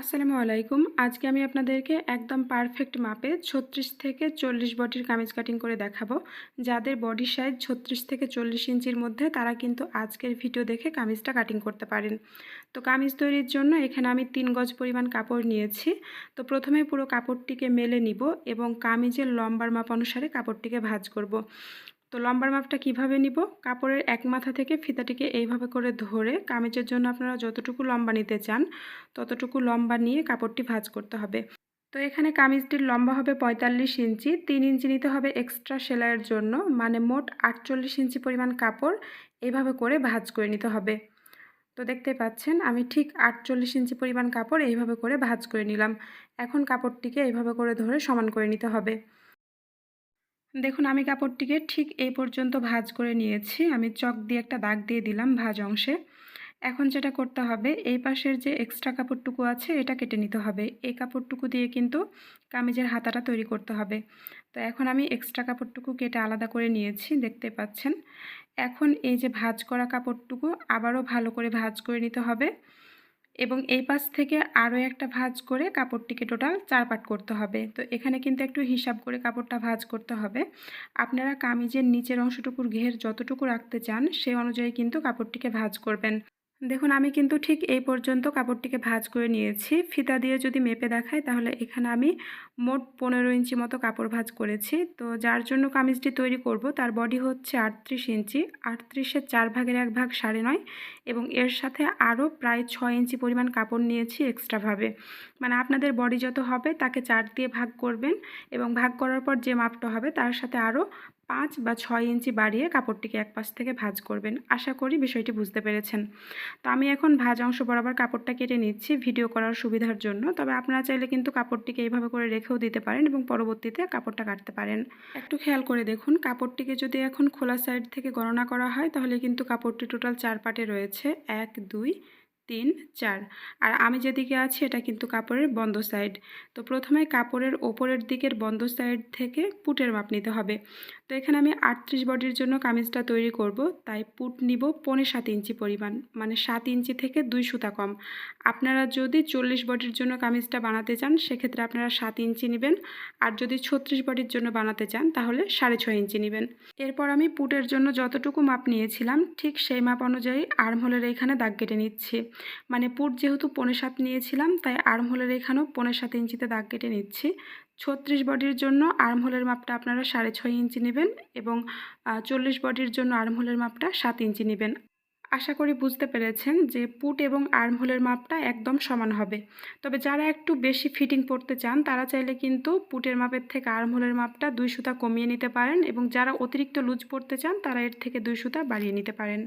আসসালামু আলাইকুম। আজকে আমি আপনাদেরকে একদম পারফেক্ট মাপে ছত্রিশ থেকে চল্লিশ বডির কামিজ কাটিং করে দেখাবো। যাদের বডি সাইজ ছত্রিশ থেকে চল্লিশ ইঞ্চির মধ্যে, তারা কিন্তু আজকের ভিডিও দেখে কামিজটা কাটিং করতে পারেন। তো কামিজ তৈরির জন্য এখানে আমি তিন গজ পরিমাণ কাপড় নিয়েছি। তো প্রথমে পুরো কাপড়টিকে মেলে নিব এবং কামিজের লম্বার মাপ অনুসারে কাপড়টিকে ভাঁজ করব। তো লম্বার মাপটা কীভাবে নিব? কাপড়ের এক মাথা থেকে ফিতাটিকে এইভাবে করে ধরে কামিজের জন্য আপনারা যতটুকু লম্বা নিতে চান, ততটুকু লম্বা নিয়ে কাপড়টি ভাঁজ করতে হবে। তো এখানে কামিজটির লম্বা হবে পঁয়তাল্লিশ ইঞ্চি, তিন ইঞ্চি নিতে হবে এক্সট্রা সেলাইয়ের জন্য মানে মোট আটচল্লিশ ইঞ্চি পরিমাণ কাপড় এইভাবে করে ভাঁজ করে নিতে হবে। তো দেখতে পাচ্ছেন, আমি ঠিক আটচল্লিশ ইঞ্চি পরিমাণ কাপড় এইভাবে করে ভাঁজ করে নিলাম। এখন কাপড়টিকে এইভাবে করে ধরে সমান করে নিতে হবে। দেখুন, আমি কাপড়টিকে ঠিক এই পর্যন্ত ভাজ করে নিয়েছি। আমি চক দিয়ে একটা দাগ দিয়ে দিলাম ভাজ অংশে। এখন যেটা করতে হবে, এই পাশের যে এক্সট্রা কাপড়টুকু আছে, এটা কেটে নিতে হবে। এই কাপড়টুকু দিয়ে কিন্তু কামিজের হাতাটা তৈরি করতে হবে। তো এখন আমি এক্সট্রা কাপড়টুকু কেটে আলাদা করে নিয়েছি, দেখতে পাচ্ছেন। এখন এই যে ভাজ করা কাপড়টুকু আবারও ভালো করে ভাজ করে নিতে হবে। এবং এই পাশ থেকে আরও একটা ভাঁজ করে কাপড়টিকে টোটাল চার পাট করতে হবে। তো এখানে কিন্তু একটু হিসাব করে কাপড়টা ভাঁজ করতে হবে। আপনারা কামিজের নিচের অংশটুকুর ঘের যতটুকু রাখতে চান, সে অনুযায়ী কিন্তু কাপড়টিকে ভাঁজ করবেন। দেখুন, আমি কিন্তু ঠিক এই পর্যন্ত কাপড়টিকে ভাঁজ করে নিয়েছি। ফিতা দিয়ে যদি মেপে দেখায় তাহলে এখানে আমি মোট পনেরো ইঞ্চি মতো কাপড় ভাঁজ করেছি। তো যার জন্য কামিজটি তৈরি করব, তার বডি হচ্ছে আটত্রিশ ইঞ্চি। আটত্রিশের চার ভাগের এক ভাগ সাড়ে নয়। এবং এর সাথে আরও প্রায় ছয় ইঞ্চি পরিমাণ কাপড় নিয়েছি এক্সট্রাভাবে। মানে আপনাদের বডি যত হবে তাকে চার দিয়ে ভাগ করবেন এবং ভাগ করার পর যে মাপটা হবে তার সাথে আরও পাঁচ বা ছয় ইঞ্চি বাড়িয়ে কাপড়টিকে এক পাশ থেকে ভাজ করবেন। আশা করি বিষয়টি বুঝতে পেরেছেন। তো আমি এখন ভাজ অংশ বরাবর কাপড়টা কেটে নিচ্ছি ভিডিও করার সুবিধার জন্য। তবে আপনারা চাইলে কিন্তু কাপড়টিকে এইভাবে করে রেখেও দিতে পারেন এবং পরবর্তীতে কাপড়টা কাটতে পারেন। একটু খেয়াল করে দেখুন, কাপড়টিকে যদি এখন খোলা সাইড থেকে গণনা করা হয় তাহলে কিন্তু কাপড়টি টোটাল চার পাটে রয়েছে। এক দুই তিন, চার। আর আমি যেদিকে আছি, এটা কিন্তু কাপড়ের বন্ধ সাইড তো প্রথমে কাপড়ের ওপরের দিকের বন্ধ সাইড থেকে পুটের মাপ নিতে হবে। তো এখানে আমি আটত্রিশ বডির জন্য কামিজটা তৈরি করব। তাই পুট নিব পৌনে সাত ইঞ্চি পরিমাণ মানে সাত ইঞ্চি থেকে দুই সুতা কম। আপনারা যদি চল্লিশ বডির জন্য কামিজটা বানাতে চান, সেক্ষেত্রে আপনারা সাত ইঞ্চি নেবেন। আর যদি ছত্রিশ বডির জন্য বানাতে চান, তাহলে সাড়ে ছয় ইঞ্চি নেবেন। এরপর আমি পুটের জন্য যতটুকু মাপ নিয়েছিলাম, ঠিক সেই মাপ অনুযায়ী আর্মহোলের এইখানে দাগ কেটে নিচ্ছি। মানে পুট যেহেতু পনে সাত নিয়েছিলাম, তাই আর্মহোলের এখানেও পনে সাত ইঞ্চিতে দাগ কেটে নিচ্ছি। ছত্রিশ বডির জন্য আর্মহোলের মাপটা আপনারা সাড়ে ছয় ইঞ্চি নেবেন এবং চল্লিশ বডির জন্য আর্মহোলের মাপটা সাত ইঞ্চি নেবেন। আশা করি বুঝতে পেরেছেন যে পুট এবং আর্মহোলের মাপটা একদম সমান হবে। তবে যারা একটু বেশি ফিটিং পড়তে চান, তারা চাইলে কিন্তু পুটের মাপের থেকে আর্মহোলের মাপটা দুই সুতা কমিয়ে নিতে পারেন এবং যারা অতিরিক্ত লুজ পড়তে চান, তারা এর থেকে দুই সুতা বাড়িয়ে নিতে পারেন।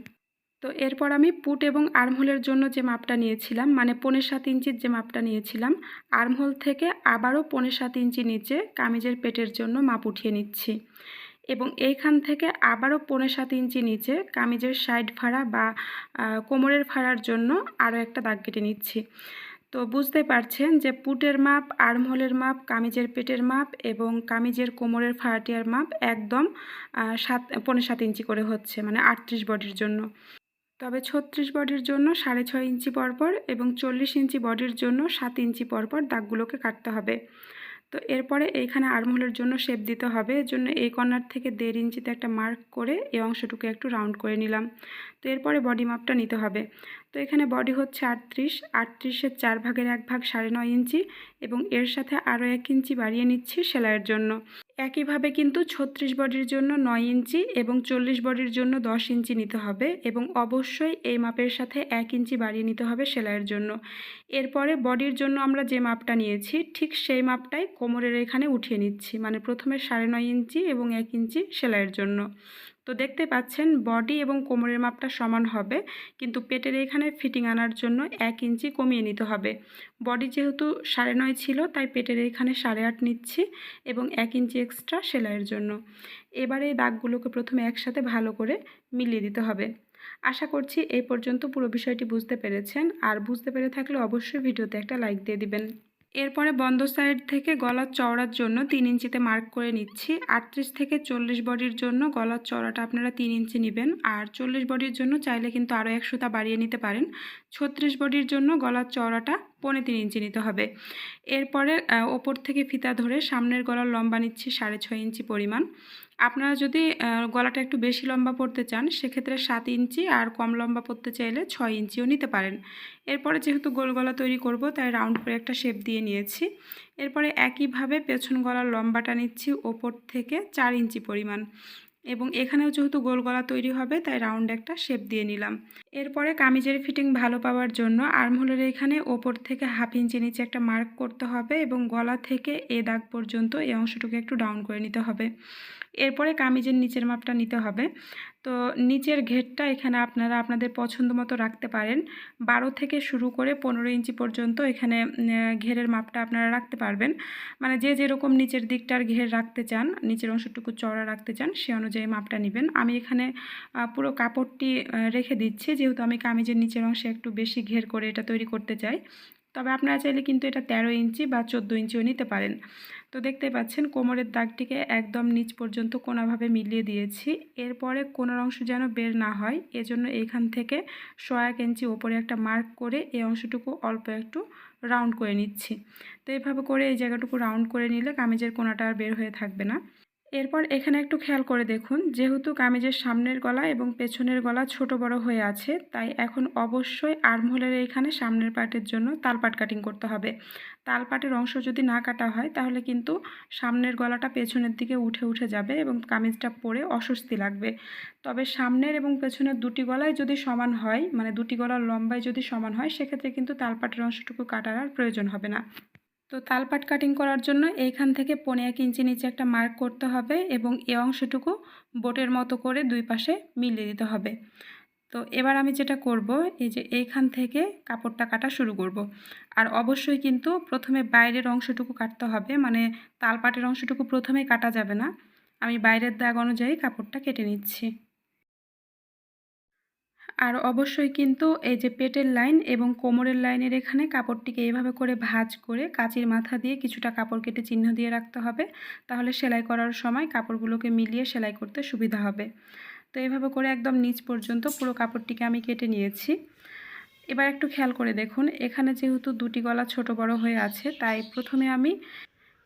তো এরপর আমি পুট এবং আর্মহোলের জন্য যে মাপটা নিয়েছিলাম মানে পনেরো সাত ইঞ্চির যে মাপটা নিয়েছিলাম, আর্মহোল থেকে আবারও পনেরো সাত ইঞ্চি নিচে কামিজের পেটের জন্য মাপ উঠিয়ে নিচ্ছি। এবং এইখান থেকে আবারও পনেরো সাত ইঞ্চি নিচে কামিজের সাইড ফাড়া বা কোমরের ফাড়ার জন্য আরও একটা দাগ কেটে নিচ্ছি। তো বুঝতে পারছেন যে পুটের মাপ, আর্মহোলের মাপ, কামিজের পেটের মাপ এবং কামিজের কোমরের ফাড়াটিয়ার মাপ একদম সাত, পনেরো সাত ইঞ্চি করে হচ্ছে মানে আটত্রিশ বডির জন্য। তবে ছত্রিশ বডির জন্য সাড়ে ছয় ইঞ্চি পরপর এবং চল্লিশ ইঞ্চি বডির জন্য সাত ইঞ্চি পরপর দাগগুলোকে কাটতে হবে। তো এরপরে এইখানে আর্মহোলের জন্য শেপ দিতে হবে। এর জন্য এই কর্নার থেকে দেড় ইঞ্চিতে একটা মার্ক করে এই অংশটুকু একটু রাউন্ড করে নিলাম। তো এরপরে বডি মাপটা নিতে হবে। তো এখানে বডি হচ্ছে আটত্রিশ, আটত্রিশের চার ভাগের এক ভাগ সাড়ে নয় ইঞ্চি এবং এর সাথে আরও এক ইঞ্চি বাড়িয়ে নিচ্ছি সেলাইয়ের জন্য। একইভাবে কিন্তু ছত্রিশ বডির জন্য নয় ইঞ্চি এবং চল্লিশ বডির জন্য দশ ইঞ্চি নিতে হবে এবং অবশ্যই এই মাপের সাথে এক ইঞ্চি বাড়িয়ে নিতে হবে সেলাইয়ের জন্য। এরপরে বডির জন্য আমরা যে মাপটা নিয়েছি, ঠিক সেই মাপটাই কোমরের এখানে উঠিয়ে নিচ্ছি মানে প্রথমে সাড়ে নয় ইঞ্চি এবং এক ইঞ্চি সেলাইয়ের জন্য। তো দেখতে পাচ্ছেন বডি এবং কোমরের মাপটা সমান হবে, কিন্তু পেটের এখানে ফিটিং আনার জন্য এক ইঞ্চি কমিয়ে নিতে হবে। বডি যেহেতু সাড়ে নয় ছিল, তাই পেটের এখানে সাড়ে আট নিচ্ছি এবং এক ইঞ্চি এক্সট্রা সেলাইয়ের জন্য। এবারে এই দাগগুলোকে প্রথমে একসাথে ভালো করে মিলিয়ে দিতে হবে। আশা করছি এই পর্যন্ত পুরো বিষয়টি বুঝতে পেরেছেন। আর বুঝতে পেরে থাকলে অবশ্যই ভিডিওতে একটা লাইক দিয়ে দিবেন। এরপরে বন্ধ সাইড থেকে গলার চওড়ার জন্য তিন ইঞ্চিতে মার্ক করে নিচ্ছি। আটত্রিশ থেকে চল্লিশ বডির জন্য গলার চওড়াটা আপনারা তিন ইঞ্চি নেবেন। আর চল্লিশ বডির জন্য চাইলে কিন্তু আরও এক সুতা বাড়িয়ে নিতে পারেন। ছত্রিশ বডির জন্য গলার চওড়াটা পৌনে তিন ইঞ্চি নিতে হবে। এরপরে ওপর থেকে ফিতা ধরে সামনের গলার লম্বা নিচ্ছি সাড়ে ছয় ইঞ্চি পরিমাণ। আপনারা যদি গলাটা একটু বেশি লম্বা পড়তে চান, সেক্ষেত্রে সাত ইঞ্চি আর কম লম্বা পড়তে চাইলে ছয় ইঞ্চিও নিতে পারেন। এরপরে যেহেতু গোল গলা তৈরি করব, তাই রাউন্ড করে একটা শেপ দিয়ে নিয়েছি। এরপরে একইভাবে পেছন গলার লম্বাটা নিচ্ছি ওপর থেকে চার ইঞ্চি পরিমাণ। এবং এখানেও যেহেতু গোল গলা তৈরি হবে, তাই রাউন্ড একটা শেপ দিয়ে নিলাম। এরপরে কামিজের ফিটিং ভালো পাওয়ার জন্য আর্মহোলের এখানে ওপর থেকে হাফ ইঞ্চি নিচে একটা মার্ক করতে হবে এবং গলা থেকে এ দাগ পর্যন্ত এই অংশটুকু একটু ডাউন করে নিতে হবে। এরপরে কামিজের নিচের মাপটা নিতে হবে। তো নিচের ঘেরটা এখানে আপনারা আপনাদের পছন্দ মতো রাখতে পারেন। বারো থেকে শুরু করে পনেরো ইঞ্চি পর্যন্ত এখানে ঘেরের মাপটা আপনারা রাখতে পারবেন। মানে যে যেরকম নিচের দিকটার ঘের রাখতে চান, নিচের অংশটুকু চড়া রাখতে চান, সে অনুযায়ী মাপটা নেবেন। আমি এখানে পুরো কাপড়টি রেখে দিচ্ছি। যেহেতু আমি কামিজের নিচের অংশে একটু বেশি ঘের করে এটা তৈরি করতে চাই। তবে আপনারা চাইলে কিন্তু এটা তেরো ইঞ্চি বা চোদ্দ ইঞ্চিও নিতে পারেন। তো দেখতে পাচ্ছেন, কোমরের দাগটিকে একদম নিচ পর্যন্ত কোনাভাবে মিলিয়ে দিয়েছি। এরপরে কোনার অংশ যেন বের না হয়, এজন্য এখান থেকে সয়া ইঞ্চি ওপরে একটা মার্ক করে এই অংশটুকু অল্প একটু রাউন্ড করে নিচ্ছি। তো এইভাবে করে এই জায়গাটুকু রাউন্ড করে নিলে কামিজের কোনাটা আর বের হয়ে থাকবে না। এরপর এখানে একটু খেয়াল করে দেখুন, যেহেতু কামিজের সামনের গলা এবং পেছনের গলা ছোট বড় হয়ে আছে, তাই এখন অবশ্যই আর্মহোলের এইখানে সামনের পার্টের জন্য তালপাট কাটিং করতে হবে। তালপাটের অংশ যদি না কাটা হয়, তাহলে কিন্তু সামনের গলাটা পেছনের দিকে উঠে উঠে যাবে এবং কামিজটা পরে অস্বস্তি লাগবে। তবে সামনের এবং পেছনের দুটি গলায় যদি সমান হয় মানে দুটি গলার লম্বায় যদি সমান হয়, সেক্ষেত্রে কিন্তু তালপাটের অংশটুকু কাটার আর প্রয়োজন হবে না। তো তালপাট কাটিং করার জন্য এইখান থেকে পনে এক ইঞ্চি নিচে একটা মার্ক করতে হবে এবং এ অংশটুকু বোটের মতো করে দুই পাশে মিলিয়ে দিতে হবে। তো এবার আমি যেটা করব, এই যে এইখান থেকে কাপড়টা কাটা শুরু করব। আর অবশ্যই কিন্তু প্রথমে বাইরের অংশটুকু কাটতে হবে মানে তালপাটের অংশটুকু প্রথমেই কাটা যাবে না। আমি বাইরের দাগ অনুযায়ী কাপড়টা কেটে নিচ্ছি। আর অবশ্যই কিন্তু এই যে পেটের লাইন এবং কোমরের লাইনের এখানে কাপড়টিকে এইভাবে করে ভাজ করে কাঁচির মাথা দিয়ে কিছুটা কাপড় কেটে চিহ্ন দিয়ে রাখতে হবে। তাহলে সেলাই করার সময় কাপড়গুলোকে মিলিয়ে সেলাই করতে সুবিধা হবে। তো এইভাবে করে একদম নিচ পর্যন্ত পুরো কাপড়টিকে আমি কেটে নিয়েছি। এবার একটু খেয়াল করে দেখুন, এখানে যেহেতু দুটি গলা ছোট বড় হয়ে আছে, তাই প্রথমে আমি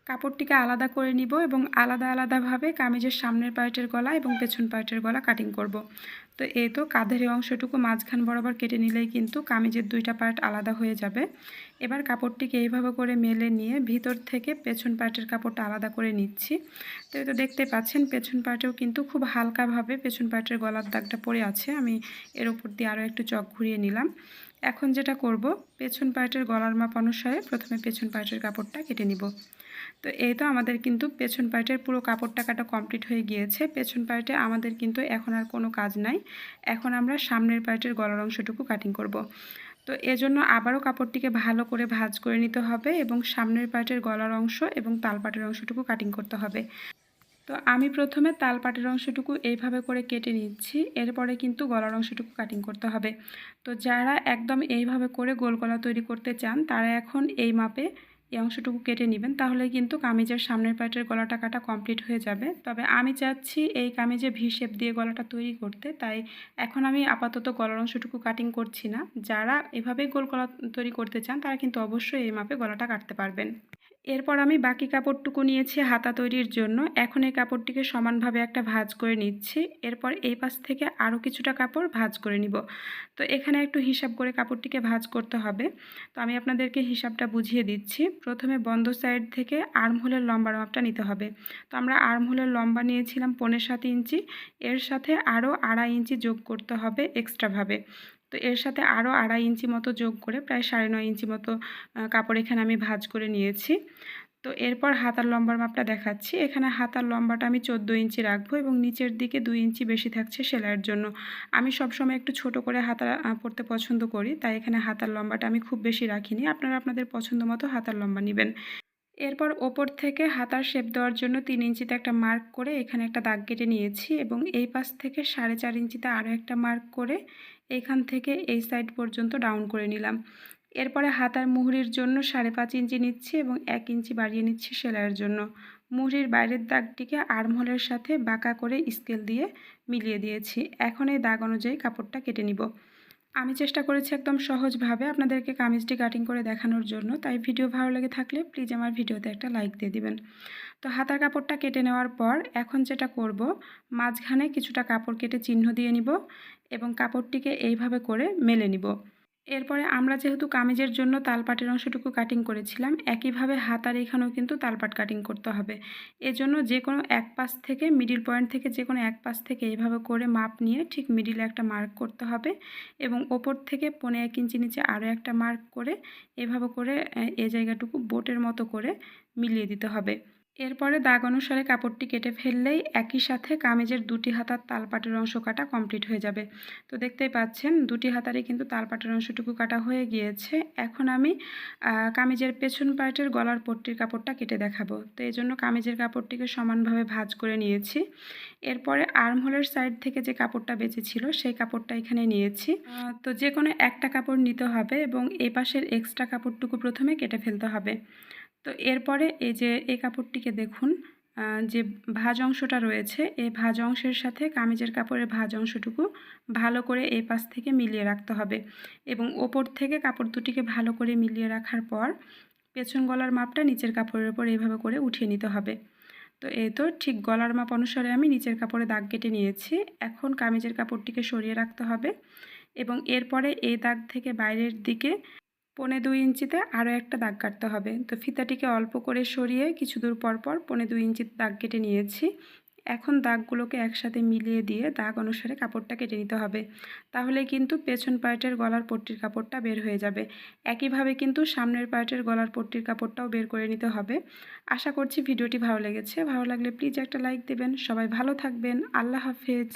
কাপড়টিকে আলাদা করে নিব এবং আলাদা আলাদাভাবে কামিজের সামনের পার্টের গলা এবং পেছন পার্টের গলা কাটিং করব। তো এই তো কাঁধের অংশটুকু মাঝখান বরাবর কেটে নিলেই কিন্তু কামিজের দুইটা পার্ট আলাদা হয়ে যাবে। এবার কাপড়টিকে এইভাবে করে মেলে নিয়ে ভিতর থেকে পেছন পার্টের কাপড়টা আলাদা করে নিচ্ছি। তো এই তো দেখতে পাচ্ছেন, পেছন পার্টেও কিন্তু খুব হালকাভাবে পেছন পার্টের গলার দাগটা পড়ে আছে। আমি এর উপর দিয়ে আরও একটু চক ঘুরিয়ে নিলাম। এখন যেটা করব, পেছন পার্টের গলার মাপ অনুসারে প্রথমে পেছন পার্টের কাপড়টা কেটে নিব। তো এই তো আমাদের কিন্তু পেছন পার্টের পুরো কাপড়টা কাটা কমপ্লিট হয়ে গিয়েছে। পেছন পার্টে আমাদের কিন্তু এখন আর কোনো কাজ নাই। এখন আমরা সামনের পার্টের গলার অংশটুকু কাটিং করব। তো এজন্য আবারও কাপড়টিকে ভালো করে ভাজ করে নিতে হবে এবং সামনের পার্টের গলার অংশ এবং তালপাটের অংশটুকু কাটিং করতে হবে। তো আমি প্রথমে তালপাটের অংশটুকু এইভাবে করে কেটে নিচ্ছি, এরপরে কিন্তু গলার অংশটুকু কাটিং করতে হবে। তো যারা একদম এইভাবে করে গোল গলা তৈরি করতে চান, তারা এখন এই মাপে এই অংশটুকু কেটে নেবেন তাহলে কিন্তু কামিজের সামনের পার্টের গলাটা কাটা কমপ্লিট হয়ে যাবে। তবে আমি চাচ্ছি এই কামিজে ভি শেপ দিয়ে গলাটা তৈরি করতে, তাই এখন আমি আপাতত গলার অংশটুকু কাটিং করছি না। যারা এভাবেই গোল গলা তৈরি করতে চান, তারা কিন্তু অবশ্যই এই মাপে গলাটা কাটতে পারবেন। এরপর আমি বাকি কাপড়টুকু নিয়েছি হাতা তৈরির জন্য। এখন এই কাপড়টিকে সমানভাবে একটা ভাজ করে নিচ্ছি। এরপর এই পাশ থেকে আরও কিছুটা কাপড় ভাজ করে নিব। তো এখানে একটু হিসাব করে কাপড়টিকে ভাজ করতে হবে। তো আমি আপনাদেরকে হিসাবটা বুঝিয়ে দিচ্ছি। প্রথমে বন্ধ সাইড থেকে আর্মহোলের লম্বার মাপটা নিতে হবে। তো আমরা আর্মহোলের লম্বা নিয়েছিলাম পনেরো সাত ইঞ্চি। এর সাথে আরও আড়াই ইঞ্চি যোগ করতে হবে এক্সট্রাভাবে। তো এর সাথে আরও আড়াই ইঞ্চি মতো যোগ করে প্রায় সাড়ে নয় ইঞ্চি মতো কাপড় এখানে আমি ভাজ করে নিয়েছি। তো এরপর হাতার লম্বার মাপটা দেখাচ্ছি। এখানে হাতার লম্বাটা আমি চোদ্দ ইঞ্চি রাখব এবং নিচের দিকে দুই ইঞ্চি বেশি থাকছে সেলাইয়ের জন্য। আমি সবসময় একটু ছোট করে হাতা পরতে পছন্দ করি, তাই এখানে হাতার লম্বাটা আমি খুব বেশি রাখিনি। আপনারা আপনাদের পছন্দ মতো হাতার লম্বা নেবেন। এরপর ওপর থেকে হাতার শেপ দেওয়ার জন্য তিন ইঞ্চিতে একটা মার্ক করে এখানে একটা দাগ কেটে নিয়েছি এবং এই পাশ থেকে সাড়ে চার ইঞ্চিতে আরও একটা মার্ক করে এইখান থেকে এই সাইড পর্যন্ত ডাউন করে নিলাম। এরপরে হাতার মুহুরির জন্য সাড়ে পাঁচ ইঞ্চি নিচ্ছি এবং এক ইঞ্চি বাড়িয়ে নিচ্ছি সেলাইয়ের জন্য। মুহুরির বাইরের দাগটিকে আর্মহোলের সাথে বাঁকা করে স্কেল দিয়ে মিলিয়ে দিয়েছি। এখন এই দাগ অনুযায়ী কাপড়টা কেটে নিব। আমি চেষ্টা করেছি একদম সহজভাবে আপনাদেরকে কামিজটি কাটিং করে দেখানোর জন্য, তাই ভিডিও ভালো লেগে থাকলে প্লিজ আমার ভিডিওতে একটা লাইক দিয়ে দিবেন। তো হাতার কাপড়টা কেটে নেওয়ার পর এখন যেটা করব, মাঝখানে কিছুটা কাপড় কেটে চিহ্ন দিয়ে নিব এবং কাপড়টিকে এইভাবে করে মেলে নিব। এরপরে আমরা যেহেতু কামিজের জন্য তালপাটের অংশটুকু কাটিং করেছিলাম, একইভাবে হাতার এখানেও কিন্তু তালপাট কাটিং করতে হবে। এজন্য যে কোনো এক পাশ থেকে মিডিল পয়েন্ট থেকে যে কোনো এক পাশ থেকে এইভাবে করে মাপ নিয়ে ঠিক মিডিলে একটা মার্ক করতে হবে এবং ওপর থেকে পনে এক ইঞ্চি নিচে আরও একটা মার্ক করে এভাবে করে, এ জায়গাটুকু বোটের মতো করে মিলিয়ে দিতে হবে। এরপরে দাগ অনুসারে কাপড়টি কেটে ফেললেই একই সাথে কামিজের দুটি হাতার তালপাটের অংশ কাটা কমপ্লিট হয়ে যাবে। তো দেখতেই পাচ্ছেন, দুটি হাতারে কিন্তু তালপাটের অংশটুকু কাটা হয়ে গিয়েছে। এখন আমি কামিজের পেছন পার্টের গলার পট্টির কাপড়টা কেটে দেখাবো। তো এই জন্য কামিজের কাপড়টিকে সমানভাবে ভাজ করে নিয়েছি। এরপরে আর্মহোলের সাইড থেকে যে কাপড়টা বেঁচেছিল সেই কাপড়টা এখানে নিয়েছি। তো যে কোনো একটা কাপড় নিতে হবে এবং এই পাশের এক্সট্রা কাপড়টুকু প্রথমে কেটে ফেলতে হবে। তো এরপরে এই যে এই কাপড়টিকে দেখুন যে ভাজ অংশটা রয়েছে, এই ভাজ অংশের সাথে কামিজের কাপড়ের ভাজ অংশটুকু ভালো করে এই পাশ থেকে মিলিয়ে রাখতে হবে এবং ওপর থেকে কাপড় দুটিকে ভালো করে মিলিয়ে রাখার পর পেছন গলার মাপটা নিচের কাপড়ের ওপর এইভাবে করে উঠিয়ে নিতে হবে। তো এই তো ঠিক গলার মাপ অনুসারে আমি নিচের কাপড়ে দাগ কেটে নিয়েছি, এখন কামিজের কাপড়টিকে সরিয়ে রাখতে হবে এবং এরপরে এই দাগ থেকে বাইরের দিকে পনে দুই ইঞ্চিতে আরও একটা দাগ কাটতে হবে। তো ফিতাটিকে অল্প করে সরিয়ে কিছু দূর পর পর পনে দুই ইঞ্চির দাগ কেটে নিয়েছি। এখন দাগগুলোকে একসাথে মিলিয়ে দিয়ে দাগ অনুসারে কাপড়টা কেটে নিতে হবে। তাহলে কিন্তু পেছন পার্টের গলার পট্টির কাপড়টা বের হয়ে যাবে। একইভাবে কিন্তু সামনের পার্টের গলার পট্টির কাপড়টাও বের করে নিতে হবে। আশা করছি ভিডিওটি ভালো লেগেছে। ভালো লাগলে প্লিজ একটা লাইক দেবেন। সবাই ভালো থাকবেন। আল্লাহ হাফেজ।